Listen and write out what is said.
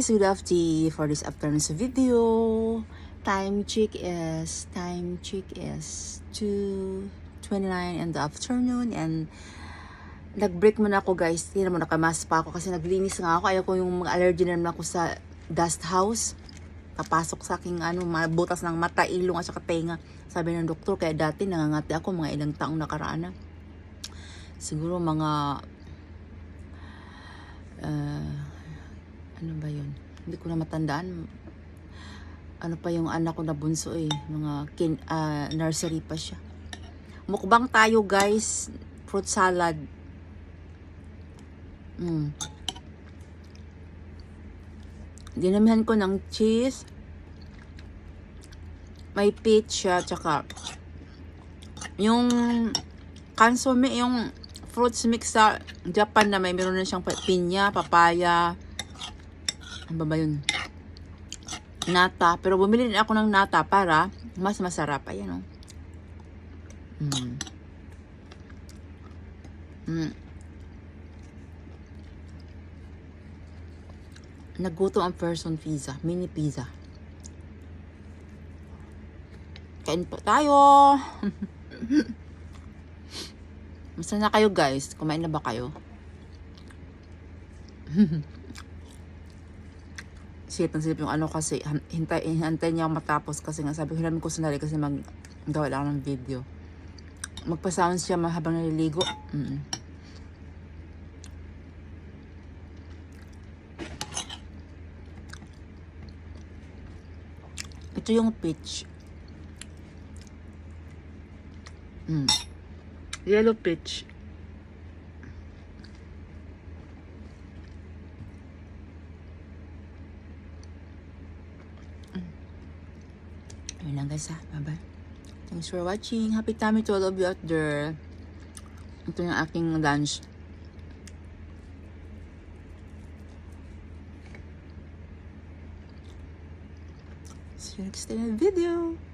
guys, good afternoon for this afternoon's video. Time check is time check is 2:29 in the afternoon and nag-break muna ako guys. Tingnan mo nakamas pa ako kasi naglinis nga ako. Ayaw ko yung mga allergy na naman ako sa dust house. Papasok sa aking ano, butas ng mata, ilong at saka tenga. Sabi ng doktor, kaya dati nangangati ako mga ilang taong nakaraan na. Siguro mga ah, ano ba yun? Hindi ko na matandaan. Ano pa yung anak ko na bunso eh. Mga kin, ah, nursery pa siya. Mukbang tayo guys. Fruit salad. Mm. Dinamihan ko ng cheese. May peach siya. Tsaka yung consomme, yung fruits mix sa Japan na may meron na siyang pinya, papaya, ano ba yun? Nata. Pero bumili din ako ng nata para mas masarap. Ayan o. Mm. Mm. Nagutom ang person pizza. Mini pizza. Kain po tayo. Masa na kayo guys? Kumain na ba kayo? Silip ng silip yung ano kasi hintay, hintay niya matapos kasi nga sabi ko hinamin ko sandali kasi mag gawa lang ng video. Magpa-sound siya habang naliligo. Mm. Ito yung peach. Mm. Yellow peach. Ayun lang guys ha. Bye bye. Thanks for watching. Happy tummy to all of you out there. Ito yung aking lunch. See you next time in video.